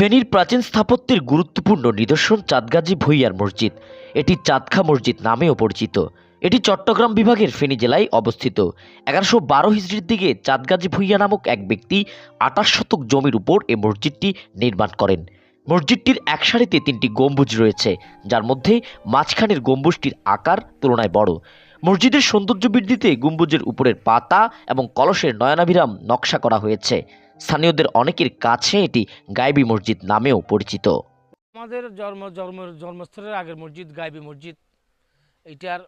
ফেনীর প্রাচীন স্থাপত্যের গুরুত্বপূর্ণ নিদর্শন চাঁদগাজী ভুইয়ার মসজিদ। এটি চাঁদখা মসজিদ নামেও পরিচিত। এটি চট্টগ্রাম বিভাগের ফেনী জেলায় অবস্থিত। এগারোশো বারো হিজড়ির দিকে চাঁদগাজী ভুইয়া নামক এক ব্যক্তি আঠাশ শতক জমির উপর এই মসজিদটি নির্মাণ করেন। মসজিদটির এক সারিতে তিনটি গম্বুজ রয়েছে, যার মধ্যে মাঝখানের গম্বুজটির আকার তুলনায় বড়। মসজিদের সৌন্দর্য বৃদ্ধিতে গম্বুজের উপরের পাতা এবং কলসের নয়নাভিরাম নকশা করা হয়েছে। স্থানীয়দের অনেকের কাছে এটি গাইবী মসজিদ নামেও পরিচিত। আমাদের জন্ম জন্ম জন্মস্থলের আগের মসজিদ গাইবী মসজিদ। এইটার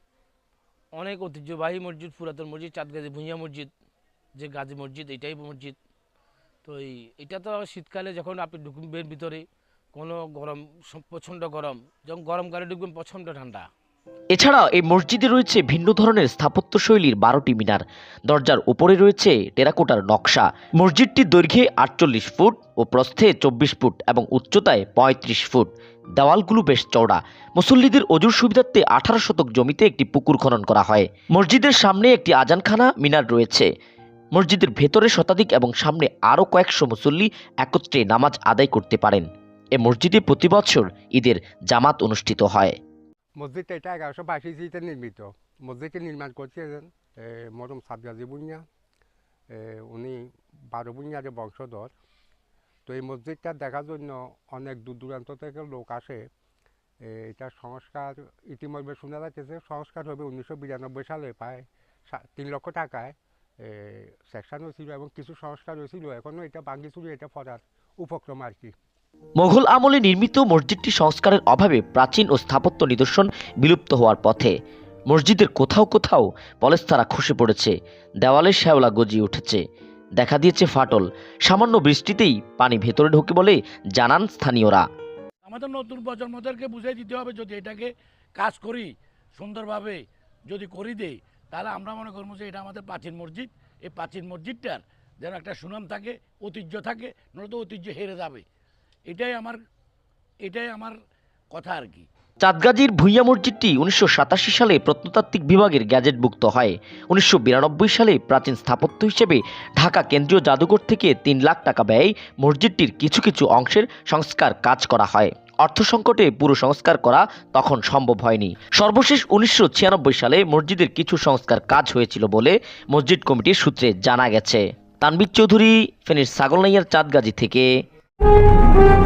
অনেক ঐতিহ্যবাহী মসজিদ, পুরাতন মসজিদ, চাঁদগাজী ভুঁইয়া মসজিদ, যে গাজী মসজিদ, এটাই মসজিদ। তো এই, এটা তো শীতকালে যখন আপনি ঢুকবেন ভিতরে, কোনো গরম, প্রচণ্ড গরম, যখন গরমকালে ঢুকবেন, প্রচণ্ড ঠান্ডা। এছাড়া এই মসজিদে রয়েছে ভিন্ন ধরনের স্থাপত্য শৈলীর বারোটি মিনার। দরজার উপরে রয়েছে টেরাকোটার নকশা। মসজিদটির দৈর্ঘ্যে আটচল্লিশ ফুট ও প্রস্থে চব্বিশ ফুট এবং উচ্চতায় পঁয়ত্রিশ ফুট। দেওয়ালগুলো বেশ চওড়া। মুসল্লিদের অজুর সুবিধার্থে আঠারো শতক জমিতে একটি পুকুর খনন করা হয়। মসজিদের সামনে একটি আজানখানা মিনার রয়েছে। মসজিদের ভেতরে শতাধিক এবং সামনে আরও কয়েকশো মুসল্লি একত্রে নামাজ আদায় করতে পারেন। এ মসজিদে প্রতি বছর ঈদের জামাত অনুষ্ঠিত হয়। মসজিদটা এটা এগারোশো বাইশ ইসিতে নির্মিত। মসজিদটি নির্মাণ করছিলেন মরম সাদগাজি বুনিয়া। উনি বারো বুনিয়াদের বংশধর। তো এই মসজিদটা দেখার জন্য অনেক দূর দূরান্ত থেকে লোক আসে। এটা সংস্কার ইতিমধ্যে শোনা যাচ্ছে সংস্কার হবে উনিশশো বিরানব্বই সালে প্রায় তিন লক্ষ টাকায়। সেকশন হয়েছিল এবং কিছু সংস্কার হয়েছিল এখনও এটা বাঙ্গিচুরি এটা ফরার উপক্রম আর কি। মোঘল আমলে নির্মিত মসজিদটি সংস্কারের অভাবে প্রাচীন ও স্থাপত্য নিদর্শন বিলুপ্ত হওয়ার পথে। মসজিদের কোথাও কোথাও পলেস্তারা খসে পড়েছে, দেওয়ালে শ্যাওলা গজিয়ে উঠেছে। দেখা দিয়েছে ফাটল, সামান্য বৃষ্টিতেই পানি ভেতরে ঢোকে বলে জানান স্থানীয়রা। আমাদের নতুন প্রজন্মদেরকে বুঝিয়ে দিতে হবে যদি এটাকে কাজ করি, সুন্দরভাবে যদি করি দেই, তাহলে আমরা মনে করব যে এটা আমাদের প্রাচীন মসজিদ। এই প্রাচীন মসজিদটার যেন একটা সুনাম থাকে, ঐতিহ্য থাকে, নয়তো ঐতিহ্য হেরে যাবে। এটাই আমার এটাই আমার কথা আর কি। চাঁদগাজীর ভুইয়া মসজিদটি উনিশশো সাতাশি সালে প্রত্নতাত্ত্বিক বিভাগের গ্যাজেটভুক্ত হয়। উনিশশো বিরানব্বই সালে প্রাচীন স্থাপত্য হিসেবে ঢাকা কেন্দ্রীয় জাদুঘর থেকে তিন লাখ টাকা ব্যয়ে মসজিদটির কিছু কিছু অংশের সংস্কার কাজ করা হয়। অর্থ সংকটে পুরো সংস্কার করা তখন সম্ভব হয়নি। সর্বশেষ উনিশশো ছিয়ানব্বই সালে মসজিদের কিছু সংস্কার কাজ হয়েছিল বলে মসজিদ কমিটির সূত্রে জানা গেছে। তানবির চৌধুরী, ফেনীর ছাগলনাইয়ার চাঁদগাজী থেকে Thank you.